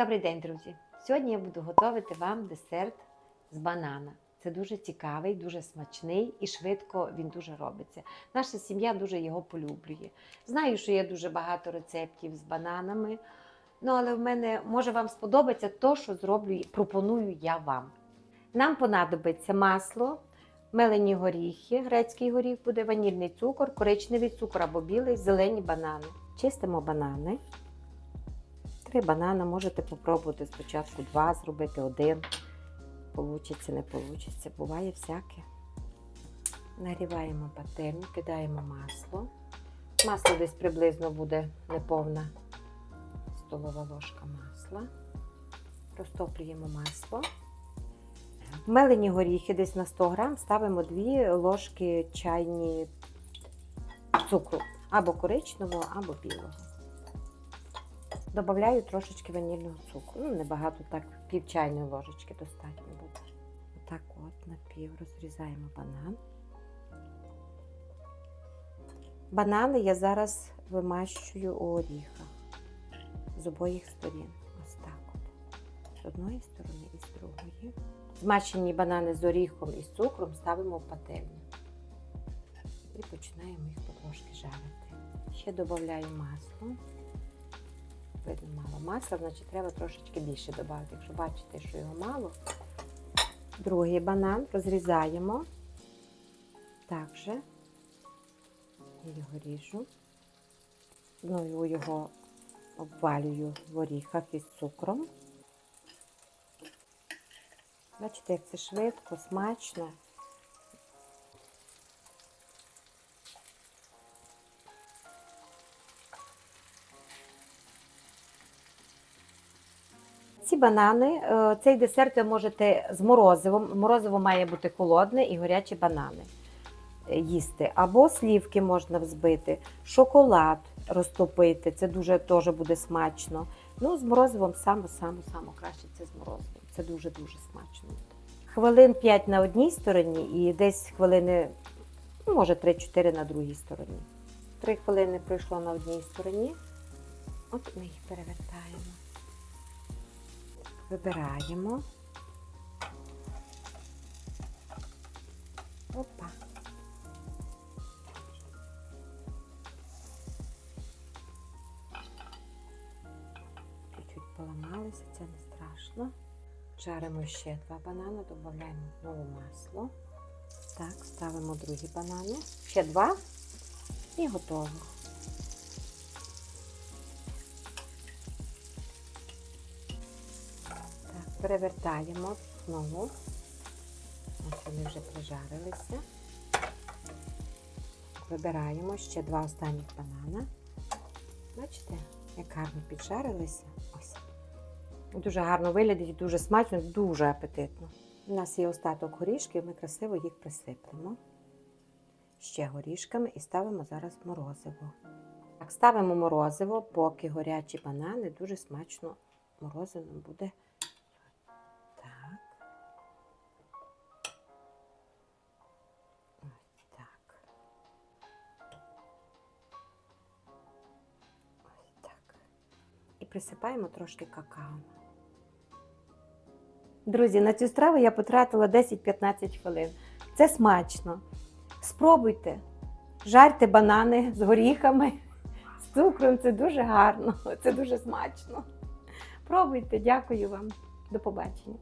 Добрий день, друзі! Сьогодні я буду готувати вам десерт з банана. Це дуже цікавий, дуже смачний і швидко він дуже робиться. Наша сім'я дуже його полюблює. Знаю, що є дуже багато рецептів з бананами. Ну, але в мене може вам сподобається то, що зроблю пропоную я вам. Нам понадобиться масло, мелені горіхи, грецький горіх буде, ванільний цукор, коричневий цукор або білий, зелені банани. Чистимо банани. Три банани можете попробувати спочатку два зробити один. Получиться, не получиться. Буває всяке. Нагріваємо пательню, кидаємо масло. Масло десь приблизно буде неповна столова ложка масла. Розтоплюємо масло. Мелені горіхи десь на 100 грам ставимо 2 ложки чайні цукру або коричневого, або білого. Добавляю трошечки ванільного цукру. Ну, небагато, так, пів чайної ложечки достатньо буде. Отак от напів розрізаємо банан. Банани я зараз вимащую у оріхах з обох сторін. Ось так от. З одної сторони і з другої. Змащені банани з оріхом і з цукром ставимо в пательню. І починаємо їх потрошки жарити. Ще додаю масло. Видно, мало масла, значить треба трошечки більше додати. Якщо бачите, що його мало. Другий банан розрізаємо. Так же. Я його ріжу. Знову його обвалюю в оріхах із цукром. Бачите, як це швидко, смачно. Ці банани, е, цей десерт ви можете з морозивом. Морозиво має бути холодне і гарячі банани е, їсти. Або слівки можна взбити, шоколад розтопити. Це дуже теж буде смачно. Ну, з морозивом саме саме саме краще це з морозивом. Це дуже-дуже смачно. Хвилин 5 на одній стороні і десь хвилини, ну, може 3-4 на другій стороні. Три хвилини пройшло на одній стороні. От ми їх перевертаємо. Вибираємо. Опа. Чуть-чуть поламалися, це не страшно. Жаримо ще два банани, додаємо знову масло. Так, ставимо другі банани. Ще два і готово. Перевертаємо знову. Ось вони вже прижарилися. Вибираємо ще два останніх банана. Бачите, як гарно піджарилися. Ось. Дуже гарно виглядить, дуже смачно, дуже апетитно. У нас є остаток горішків, ми красиво їх присиплемо. Ще горішками і ставимо зараз морозиво. Так, ставимо морозиво, поки горячі банани дуже смачно морозивом буде. Присипаємо трошки какао. Друзі, на цю страву я потратила 10-15 хвилин. Це смачно. Спробуйте. Жарте банани з горіхами, з цукром. Це дуже гарно, це дуже смачно. Пробуйте, дякую вам. До побачення.